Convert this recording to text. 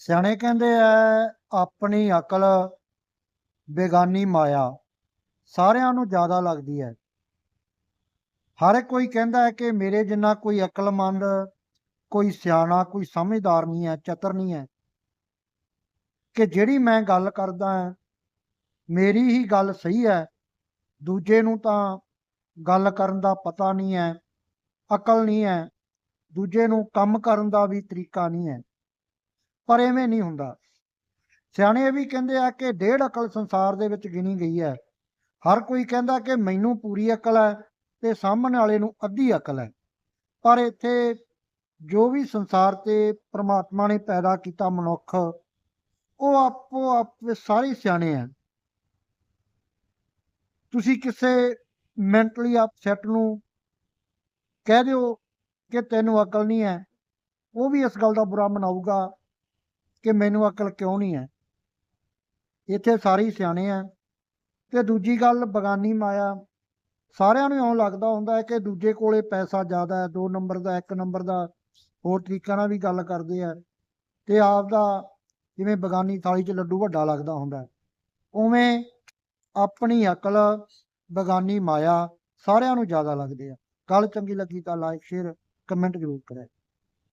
ਸਿਆਣੇ ਕਹਿੰਦੇ ਆ, ਆਪਣੀ ਅਕਲ ਬੇਗਾਨੀ ਮਾਇਆ, ਸਾਰਿਆਂ ਨੂੰ ਜ਼ਿਆਦਾ ਲੱਗਦੀ ਹੈ। ਹਰ ਕੋਈ ਕਹਿੰਦਾ ਹੈ ਕਿ ਮੇਰੇ ਜਿੰਨਾ ਕੋਈ ਅਕਲਮੰਦ, ਕੋਈ ਸਿਆਣਾ, ਕੋਈ ਸਮਝਦਾਰ ਨਹੀਂ ਹੈ, ਚਤਰ ਨਹੀਂ ਹੈ। ਕਿ ਜਿਹੜੀ ਮੈਂ ਗੱਲ ਕਰਦਾ ਹਾਂ, ਮੇਰੀ ਹੀ ਗੱਲ ਸਹੀ ਹੈ, ਦੂਜੇ ਨੂੰ ਤਾਂ ਗੱਲ ਕਰਨ ਦਾ ਪਤਾ ਨਹੀਂ ਹੈ, ਅਕਲ ਨਹੀਂ ਹੈ, ਦੂਜੇ ਨੂੰ ਕੰਮ ਕਰਨ ਦਾ ਵੀ ਤਰੀਕਾ ਨਹੀਂ ਹੈ। ਪਰ ਐਵੇਂ ਨਹੀਂ ਹੁੰਦਾ। ਸਿਆਣੇ ਇਹ ਵੀ ਕਹਿੰਦੇ ਆ ਕਿ ਡੇਢ ਅਕਲ ਸੰਸਾਰ ਦੇ ਵਿੱਚ ਗਿਣੀ ਗਈ ਹੈ। ਹਰ ਕੋਈ ਕਹਿੰਦਾ ਕਿ ਮੈਨੂੰ ਪੂਰੀ ਅਕਲ ਹੈ ਤੇ ਸਾਹਮਣੇ ਵਾਲੇ ਨੂੰ ਅੱਧੀ ਅਕਲ ਹੈ। ਪਰ ਇੱਥੇ ਜੋ ਵੀ ਸੰਸਾਰ ਤੇ ਪ੍ਰਮਾਤਮਾ ਨੇ ਪੈਦਾ ਕੀਤਾ ਮਨੁੱਖ, ਉਹ ਆਪੋ ਆਪ ਸਾਰੇ ਸਿਆਣੇ ਆ ਤੁਸੀਂ ਕਿਸੇ ਮੈਂਟਲੀ ਅਪਸੈਟ ਨੂੰ ਕਹਿ ਦਿਓ ਕਿ ਤੈਨੂੰ ਅਕਲ ਨਹੀਂ ਹੈ, ਉਹ ਵੀ ਇਸ ਗੱਲ ਦਾ ਬੁਰਾ ਮਨਾਊਗਾ ਕਿ ਮੈਨੂੰ ਅਕਲ ਕਿਉਂ ਨਹੀਂ ਹੈ? ਇੱਥੇ ਸਾਰੇ ਸਿਆਣੇ ਆ। ਤੇ ਦੂਜੀ ਗੱਲ, ਬਗਾਨੀ ਮਾਇਆ। ਸਾਰਿਆਂ ਨੂੰ ਇਉਂ ਲੱਗਦਾ ਹੁੰਦਾ ਹੈ ਕਿ ਦੂਜੇ ਕੋਲੇ ਪੈਸਾ ਜ਼ਿਆਦਾ ਹੈ, ਦੋ ਨੰਬਰ ਦਾ, ਇੱਕ ਨੰਬਰ ਦਾ, ਹੋਰ ਤਰੀਕਾਂ ਨਾਲ ਵੀ ਗੱਲ ਕਰਦੇ ਆ। ਤੇ ਆਪ ਦਾ ਜਿਵੇਂ ਬਗਾਨੀ ਥਾਲੀ 'ਚ ਲੱਡੂ ਵੱਡਾ ਲੱਗਦਾ ਹੁੰਦਾ ਉਵੇਂ ਆਪਣੀ ਅਕਲ, ਬਗਾਨੀ ਮਾਇਆ ਸਾਰਿਆਂ ਨੂੰ ਜ਼ਿਆਦਾ ਲੱਗਦੇ ਆ ਗੱਲ ਚੰਗੀ ਲੱਗੀ ਤਾਂ ਲਾਈਕ ਸ਼ੇਅਰ ਕਮੈਂਟ ਜ਼ਰੂਰ ਕਰੇ